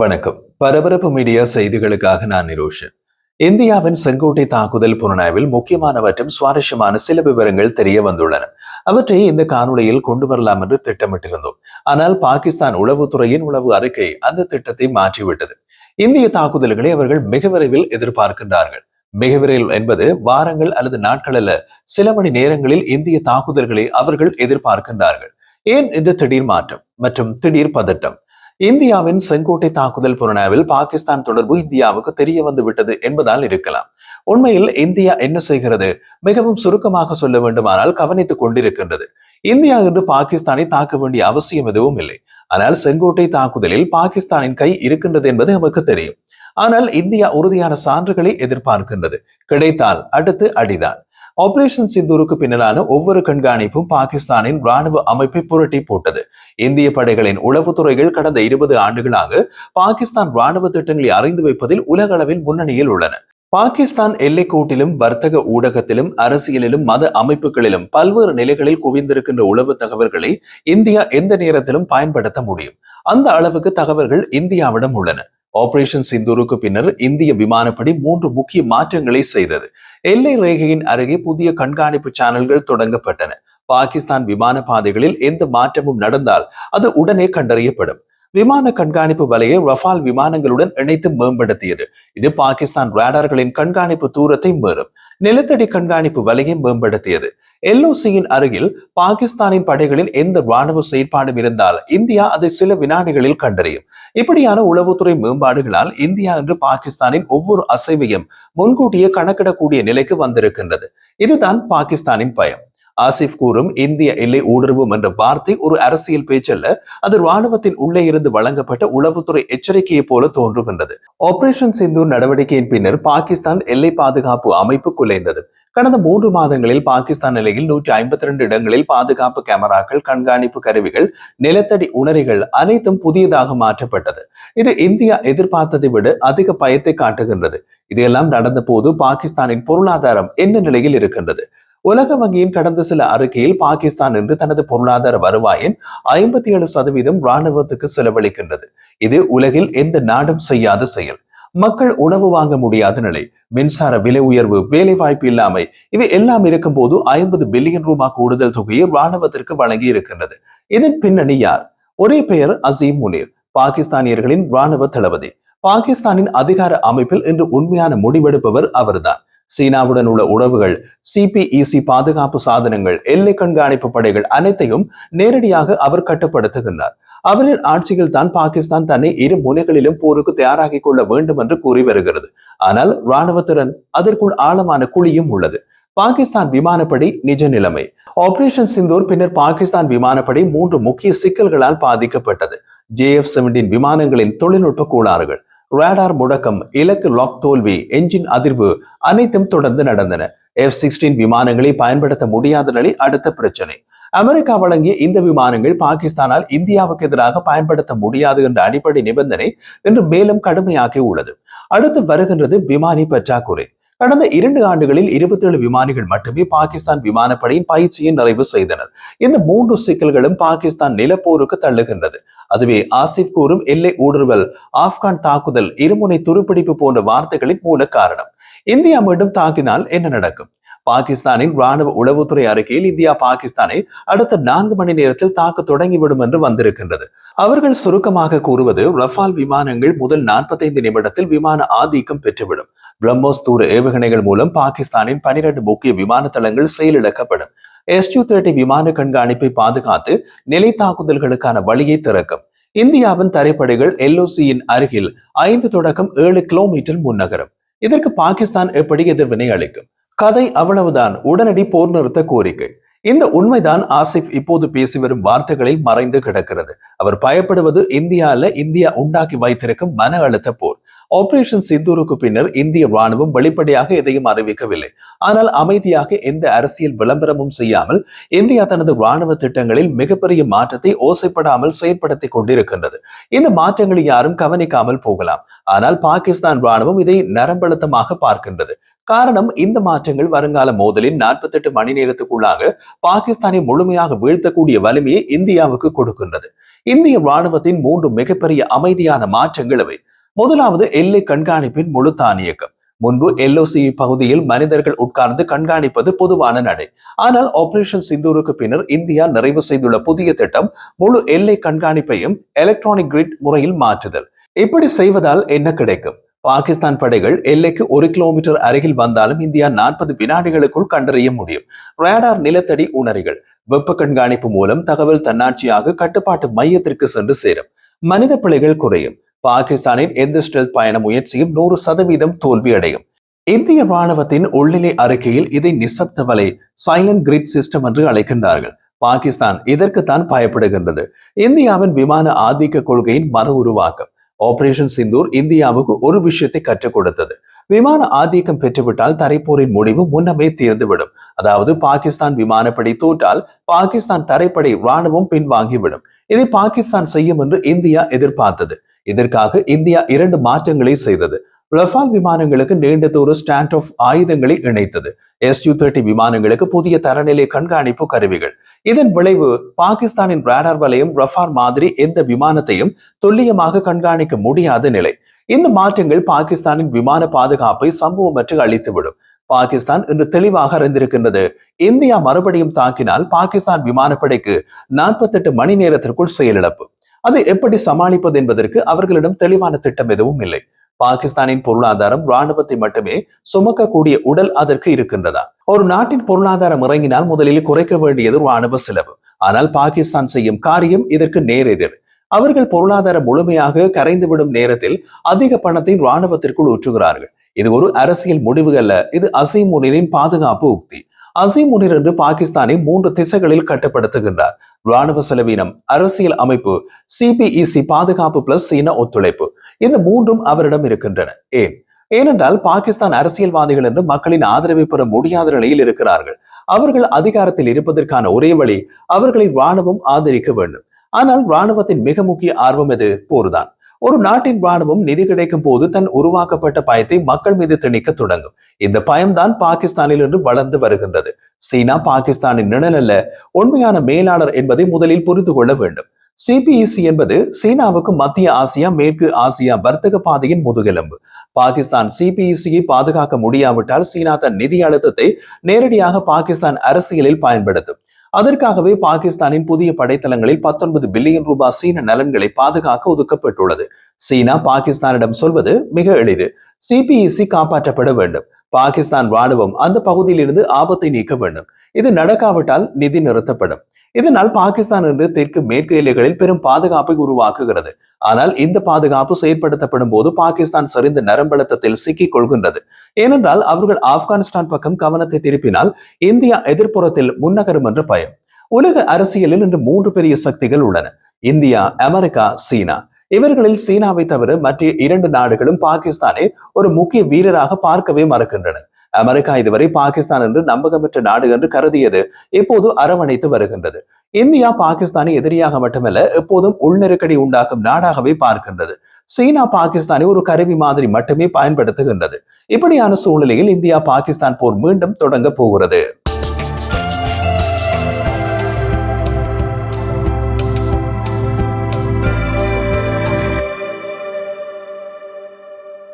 வணக்கம். பரபரப்பு மீடியா செய்திகளுக்காக நான் நிரோஷன். இந்தியாவின் செங்கோட்டை தாக்குதல் புலனாய்வில் முக்கியமான மற்றும் சுவாரஸ்யமான சில விவரங்கள் தெரிய வந்துள்ளன. அவற்றை இந்த காணொளியில் கொண்டு வரலாம் என்று திட்டமிட்டிருந்தோம். ஆனால் பாகிஸ்தான் உளவுத்துறையின் உளவு அறிக்கை அந்த திட்டத்தை மாற்றிவிட்டது. இந்திய தாக்குதல்களை அவர்கள் மிக விரைவில் எதிர்பார்க்கின்றார்கள். மிக விரைவில் என்பது வாரங்கள் அல்லது நாட்கள் அல்ல சில மணி நேரங்களில் இந்திய தாக்குதல்களை அவர்கள் எதிர்பார்க்கின்றார்கள். ஏன் இந்த திடீர் மாற்றம் மற்றும் திடீர் பதட்டம்? இந்தியாவின் செங்கோட்டை தாக்குதல் புறனாவில் பாகிஸ்தான் தொடர்பு இந்தியாவுக்கு தெரிய வந்து விட்டது என்பதால் இருக்கலாம். உண்மையில் இந்தியா என்ன செய்கிறது? மிகவும் சுருக்கமாக சொல்ல வேண்டுமானால் கவனித்துக் கொண்டிருக்கின்றது. இந்தியா என்று பாகிஸ்தானை தாக்க வேண்டிய அவசியம் எதுவும் இல்லை. ஆனால் செங்கோட்டை தாக்குதலில் பாகிஸ்தானின் கை இருக்கின்றது என்பது நமக்கு தெரியும். ஆனால் இந்தியா உறுதியான சான்றுகளை எதிர்பார்க்கின்றது. கிடைத்தால் அடுத்து அடிதான். ஆபரேஷன் சிந்தூருக்கு பின்னலான ஒவ்வொரு கண்காணிப்பும் பாகிஸ்தானின் ராணுவ அமைப்பை புரட்டி போட்டது. இந்திய படைகளின் உளவுத்துறைகள் கடந்த இருபது ஆண்டுகளாக பாகிஸ்தான் ராணுவ திட்டங்களை அறிந்து வைப்பதில் உலக அளவில் முன்னணியில் உள்ளன. பாகிஸ்தான் எல்லைக்கோட்டிலும் வர்த்தக ஊடகத்திலும் அரசியலிலும் மத அமைப்புகளிலும் பல்வேறு நிலைகளில் குவிந்திருக்கின்ற உளவு தகவல்களை இந்தியா எந்த நேரத்திலும் பயன்படுத்த முடியும். அந்த அளவுக்கு தகவல்கள் இந்தியாவிடம் உள்ளன. ஆபரேஷன் சிந்தூருக்கு பின்னர் இந்திய விமானப்படை மூன்று முக்கிய மாற்றங்களை செய்தது. எல்லை ரேகையின் அருகே புதிய கண்காணிப்பு சேனல்கள் தொடங்கப்பட்டன. பாகிஸ்தான் விமான பாதைகளில் எந்த மாற்றமும் நடந்தால் அது உடனே கண்டறியப்படும். விமான கண்காணிப்பு வலையை ரஃபால் விமானங்களுடன் இணைத்து மேம்படுத்தியது. இது பாகிஸ்தான் ரேடார்களின் கண்காணிப்பு தூரத்தை மீறும். நிலத்தடி கண்காணிப்பு வலையை மேம்படுத்தியது. எல்ஓசியின் அருகில் பாகிஸ்தானின் படைகளின் எந்த ராணுவ செயற்பாடும் இருந்தால் இந்தியா அதை சில வினாடிகளில் கண்டறியும். இப்படியான உளவுத்துறை மேம்பாடுகளால் இந்தியா என்று பாகிஸ்தானின் ஒவ்வொரு அசைவையும் முன்கூட்டியே கணக்கிடக்கூடிய நிலைக்கு வந்திருக்கின்றது. இதுதான் பாகிஸ்தானின் பயம். ஆசிப் கூறும் இந்திய எல்லை ஊடுருவும் என்ற வார்த்தை ஒரு அரசியல் பேச்சல்ல அது ராணுவத்தின் உள்ளே இருந்து வழங்கப்பட்ட உளவுத்துறை எச்சரிக்கையை போல தோன்றுகின்றது. ஆபரேஷன் சிந்தூர் நடவடிக்கையின் பின்னர் பாகிஸ்தான் எல்லை பாதுகாப்பு அமைப்பு குலைந்தது. கடந்த மூன்று மாதங்களில் பாகிஸ்தான் நிலையில் நூற்றி ஐம்பத்தி ரெண்டு இடங்களில் பாதுகாப்பு கேமராக்கள் கண்காணிப்பு கருவிகள் நிலத்தடி உணரிகள் அனைத்தும் புதியதாக மாற்றப்பட்டது. இது இந்தியா எதிர்பார்த்ததை விட அதிக பயத்தை காட்டுகின்றது. இதையெல்லாம் நடந்த போது பாகிஸ்தானின் பொருளாதாரம் என்ன நிலையில் இருக்கின்றது? உலக வங்கியின் கடந்த சில அறிக்கையில் பாகிஸ்தான் இன்று தனது பொருளாதார வருவாயின் ஐம்பத்தி ஏழு சதவீதம் இராணுவத்துக்கு செலவழிக்கின்றது. இது உலகில் எந்த நாடும் செய்யாத செயல். மக்கள் உணவு வாங்க முடியாத நிலை மின்சார விலை உயர்வு வேலை வாய்ப்பு இல்லாமை இவை எல்லாம் இருக்கும் போது ஐம்பது பில்லியன் ரூபாய் கூடுதல் தொகையை ராணுவத்திற்கு வழங்கி இருக்கின்றது இதன் பின்னணி யார்? ஒரே பெயர் அசீம் முனீர் பாகிஸ்தானியர்களின் ராணுவ தளபதி. பாகிஸ்தானின் அதிகார அமைப்பில் இன்று உண்மையான முடிவெடுப்பவர் அவர்தான். சீனாவுடன் உள்ள உறவுகள் சிபிஇசி பாதுகாப்பு சாதனங்கள் எல்லை கண்காணிப்பு படைகள் அனைத்தையும் நேரடியாக அவர் கட்டுப்படுத்துகின்றார். அவரின் ஆட்சியில் தான் பாகிஸ்தான் தன்னை இரு முனைகளிலும் போருக்கு தயாராகிக் கொள்ள வேண்டும் என்று கூறி வருகிறது. ஆனால் இராணுவத்திறன் அதற்குள் ஆழமான குழியும் உள்ளது. பாகிஸ்தான் விமானப்படை நிஜ நிலைமை. ஆபரேஷன் சிந்தூர் பின்னர் பாகிஸ்தான் விமானப்படை மூன்று முக்கிய சிக்கல்களால் பாதிக்கப்பட்டது. ஜே எஃப் செவன்டீன் விமானங்களின் தொழில்நுட்ப கோளாறுகள். ரேடார் முடக்கம் இலக்கு லாக் தோல்வி என்ஜின் அதிர்வு அனைத்தும் தொடர்ந்து நடந்தன. எஃப் சிக்ஸ்டீன் விமானங்களை பயன்படுத்த முடியாத நிலை அடுத்த பிரச்சனை. அமெரிக்கா வழங்கிய இந்த விமானங்கள் பாகிஸ்தானால் இந்தியாவுக்கு எதிராக பயன்படுத்த முடியாது என்ற அடிப்படை நிபந்தனை இன்று மேலும் கடுமையாகி உள்ளது. அடுத்து வருகின்றது விமானி பற்றாக்குறை. கடந்த இரண்டு ஆண்டுகளில் இருபத்தி ஏழு விமானிகள் மட்டுமே பாகிஸ்தான் விமானப்படையின் பயிற்சியை நிறைவு செய்தனர். இந்த மூன்று சிக்கல்களும் பாகிஸ்தான் நிலப்போருக்கு தள்ளுகின்றது. அதுவே ஆசிப் கூறும் எல்லை ஊடுருவல் ஆப்கான் தாக்குதல் இருமுனை துருப்பிடிப்பு போன்ற வார்த்தைகளின் மூல காரணம். இந்தியா மீண்டும் தாக்கினால் என்ன நடக்கும்? பாகிஸ்தானின் ராணுவ உளவுத்துறை அறிக்கையில் இந்தியா பாகிஸ்தானை அடுத்த நான்கு மணி நேரத்தில் தாக்க தொடங்கிவிடும் என்று வந்திருக்கின்றது. அவர்கள் சுருக்கமாக கூறுவது ரஃபால் விமானங்கள் முதல் நாற்பத்தைந்து நிமிடத்தில் விமான ஆதிக்கம் பெற்றுவிடும். பிரம்மோஸ் தூர ஏவுகணைகள் மூலம் பாகிஸ்தானின் பனிரெண்டு முக்கிய விமான தளங்கள் செயலிழக்கப்படும். எஸ்யூ தேர்ட்டி விமான கண்காணிப்பை பாதுகாத்து நிலை தாக்குதல்களுக்கான வழியை திறக்கும். இந்தியாவின் தரைப்படைகள் எல்ஓசியின் அருகில் ஐந்து தொடக்கம் ஏழு கிலோமீட்டர் முன்னகரும். இதற்கு பாகிஸ்தான் எப்படி எதிர்வினை அளிக்கும்? கதை அவ்வளவுதான். உடனடி போர் நிறுத்த கோரிக்கை. இந்த உண்மைதான் ஆசிப் இப்போது பேசி வரும் வார்த்தைகளில் மறைந்து கிடக்கிறது. அவர் பயப்படுவது இந்தியா இந்தியா உண்டாக்கி வைத்திருக்கும் மன அழுத்த போர். ஆபரேஷன் சிந்தூருக்கு பின்னர் இந்திய ராணுவம் வெளிப்படையாக எதையும் அறிவிக்கவில்லை. ஆனால் அமைதியாக எந்த அரசியல் விளம்பரமும் செய்யாமல் இந்தியா தனது ராணுவ திட்டங்களில் மிகப்பெரிய மாற்றத்தை ஓசைப்படாமல் செயற்படுத்தி கொண்டிருக்கின்றது. இந்த மாற்றங்களை யாரும் கவனிக்காமல் போகலாம். ஆனால் பாகிஸ்தான் ராணுவம் இதை நரம்பழுத்தமாக பார்க்கின்றது. காரணம் இந்த மாற்றங்கள் வருங்கால மோதலின் நாற்பத்தி எட்டு மணி நேரத்துக்குள்ளாக பாகிஸ்தானை முழுமையாக வீழ்த்தக்கூடிய வலிமையை இந்தியாவுக்கு கொடுக்கின்றது. இந்திய ராணுவத்தின் மூன்று மிகப்பெரிய அமைதியான மாற்றங்கள் முதலாவது எல்லை கண்காணிப்பின் முழு தானியக்கம். முன்பு எல்ஓசி பகுதியில் மனிதர்கள் உட்கார்ந்து கண்காணிப்பது பொதுவான நடை. ஆனால் ஆபரேஷன் சிந்தூருக்கு பின்னர் இந்தியா நிறைவு செய்துள்ள புதிய திட்டம் முழு எல்லை கண்காணிப்பையும் எலக்ட்ரானிக் கிரிட் முறையில் மாற்றுதல். இப்படி செய்வதால் என்ன கிடைக்கும்? பாகிஸ்தான் படைகள் எல்லைக்கு ஒரு கிலோமீட்டர் அருகில் வந்தாலும் இந்தியா நாற்பது வினாடிகளுக்குள் கண்டறிய முடியும். ரேடார் நிலத்தடி உணரிகள். வெப்ப கண்காணிப்பு மூலம் தகவல் தன்னாட்சியாக கட்டுப்பாட்டு மையத்திற்கு சென்று சேரும். மனித பிழைகள் குறையும். பாகிஸ்தானின் எந்த ஸ்டெல்த் பயண முயற்சியும் நூறு சதவீதம் தோல்வியடையும். இந்திய ராணுவத்தின் உள்நிலை அறிக்கையில் இதை நிசப்த வலை சைலண்ட் கிரிட் சிஸ்டம் என்று அழைக்கின்றார்கள். பாகிஸ்தான் இதற்குத்தான் பயப்படுகின்றது. இந்தியாவின் விமான ஆதிக்க கொள்கையின் மறு உருவாக்கம். ஆபரேஷன் சிந்தூர் இந்தியாவுக்கு ஒரு விஷயத்தை கற்றுக் கொடுத்தது. விமான ஆதிக்கம் பெற்றுவிட்டால் தரைப்போரின் முடிவு முன்னமே தீர்ந்துவிடும். அதாவது பாகிஸ்தான் விமானப்படை தோற்றால் பாகிஸ்தான் தரைப்படை ராணுவம் பின்வாங்கிவிடும். இதை பாகிஸ்தான் செய்யும் என்று இந்தியா எதிர்பார்த்தது. இதற்காக இந்தியா இரண்டு மாற்றங்களை செய்தது. ரஃபால் விமானங்களுக்கு நீண்ட தூர ஸ்டாண்ட் ஆஃப் ஆயுதங்களை இணைத்தது. எஸ் யூ தேர்ட்டி விமானங்களுக்கு புதிய தரநிலை கண்காணிப்பு கருவிகள். இதன் விளைவு பாகிஸ்தானின் ரேடார் வலயம் ரஃபால் மாதிரி எந்த விமானத்தையும் துல்லியமாக கண்காணிக்க முடியாத நிலை. இந்த மாற்றங்கள் பாகிஸ்தானின் விமான பாதுகாப்பை சம்பவமற்று அளித்துவிடும் பாகிஸ்தான் இன்று தெளிவாக அறிந்திருக்கின்றது. இந்தியா மறுபடியும் தாக்கினால் பாகிஸ்தான் விமானப்படைக்கு நாற்பத்தெட்டு மணி நேரத்திற்குள் செயலிழப்பு. அதை எப்படி சமாளிப்பது என்பதற்கு அவர்களிடம் தெளிவான திட்டம் எதுவும் இல்லை. பாகிஸ்தானின் பொருளாதாரம் ராணுவத்தை மட்டுமே சுமக்கக்கூடிய உடல் அதற்கு இருக்கின்றதா? ஒரு நாட்டின் பொருளாதாரம் இறங்கினால் முதலில் குறைக்க வேண்டியது ராணுவ செலவு. ஆனால் பாகிஸ்தான் செய்யும் காரியம் இதற்கு நேரெதிர் அவர்கள் பொருளாதாரம் முழுமையாக கரைந்துவிடும் நேரத்தில் அதிக பணத்தை ராணுவத்திற்குள் ஊற்றுகிறார்கள். இது ஒரு அரசியல் முடிவு அல்ல. இது அசைமுனிரின் பாதுகாப்பு உக்தி. அசைமுனிர் என்று பாகிஸ்தானை மூன்று திசைகளில் கட்டுப்படுத்துகின்றார். ராணுவ செலவீனம் அரசியல் அமைப்பு சிபிஇசி பாதுகாப்பு பிளஸ் சீன ஒத்துழைப்பு. இந்த மூன்றும் அவரிடம் இருக்கின்றன. ஏன்? ஏனென்றால் பாகிஸ்தான் அரசியல்வாதிகள் என்று மக்களின் ஆதரவை பெற முடியாத நிலையில் இருக்கிறார்கள். அவர்கள் அதிகாரத்தில் இருப்பதற்கான ஒரே வழி அவர்களை ராணுவம் ஆதரிக்க வேண்டும். ஆனால் ராணுவத்தின் மிக முக்கிய ஆர்வம் எது? போர்தான். ஒரு நாட்டின் ராணுவம் நிதி கிடைக்கும் போது தன் உருவாக்கப்பட்ட பயத்தை மக்கள் மீது திணிக்க தொடங்கும். இந்த பயம்தான் பாகிஸ்தானில் இருந்து வளர்ந்து வருகின்றது. சீனா பாகிஸ்தானின் நிழல் அல்ல உண்மையான மேலாளர் என்பதை முதலில் புரிந்து கொள்ள வேண்டும். சிபிஇசி என்பது சீனாவுக்கு மத்திய ஆசியா மேற்கு ஆசியா வர்த்தக பாதையின் முதுகெலும்பு. பாகிஸ்தான் சிபிஇசியை பாதுகாக்க முடியாவிட்டால் சீனா தன் நிதி அழுத்தத்தை நேரடியாக பாகிஸ்தான் அரசியலில் பயன்படுத்தும். அதற்காகவே பாகிஸ்தானின் புதிய படைத்தளங்களில் பத்தொன்பது பில்லியன் ரூபாய் சீன நலன்களை பாதுகாக்க ஒதுக்கப்பட்டுள்ளது. சீனா பாகிஸ்தானிடம் சொல்வது மிக எளிது. சிபிஇசி காப்பாற்றப்பட வேண்டும். பாகிஸ்தான் ராணுவம் அந்த பகுதியில் இருந்து ஆபத்தை நீக்க வேண்டும். இது நடக்காவிட்டால் நிதி நிறுத்தப்படும். இதனால் பாகிஸ்தான் என்று தெற்கு மேற்கு எல்லைகளில் பெரும் பாதுகாப்பை உருவாக்குகிறது. ஆனால் இந்த பாதுகாப்பு செயற்படுத்தப்படும் போது பாகிஸ்தான் சரிந்த நரம்பழுத்தத்தில் சிக்கிக் கொள்கின்றது. ஏனென்றால் அவர்கள் ஆப்கானிஸ்தான் பக்கம் கவனத்தை திருப்பினால் இந்தியா எதிர்ப்புறத்தில் முன்னகரும் என்ற பயம். உலக அரசியலில் இன்று மூன்று பெரிய சக்திகள் உள்ளன. India America China. இவர்களில் சீனாவை தவிர மற்ற இரண்டு நாடுகளும் பாகிஸ்தானை ஒரு முக்கிய வீரராக பார்க்கவே மறுக்கின்றன. அமெரிக்கா இதுவரை பாகிஸ்தான் என்று நம்பகமற்ற நாடு என்று கருதியது. இப்போது அரவணைத்து வருகின்றது. இந்தியா பாகிஸ்தானை எதிரியாக மட்டுமல்ல எப்போதும் உள்நெருக்கடி உண்டாக்கும் நாடாகவே பார்க்கின்றது. சீனா பாகிஸ்தானை ஒரு கருவி மாதிரி மட்டுமே பயன்படுத்துகின்றது. இப்படியான சூழ்நிலையில் இந்தியா பாகிஸ்தான் போர் மீண்டும் தொடங்க போகிறது.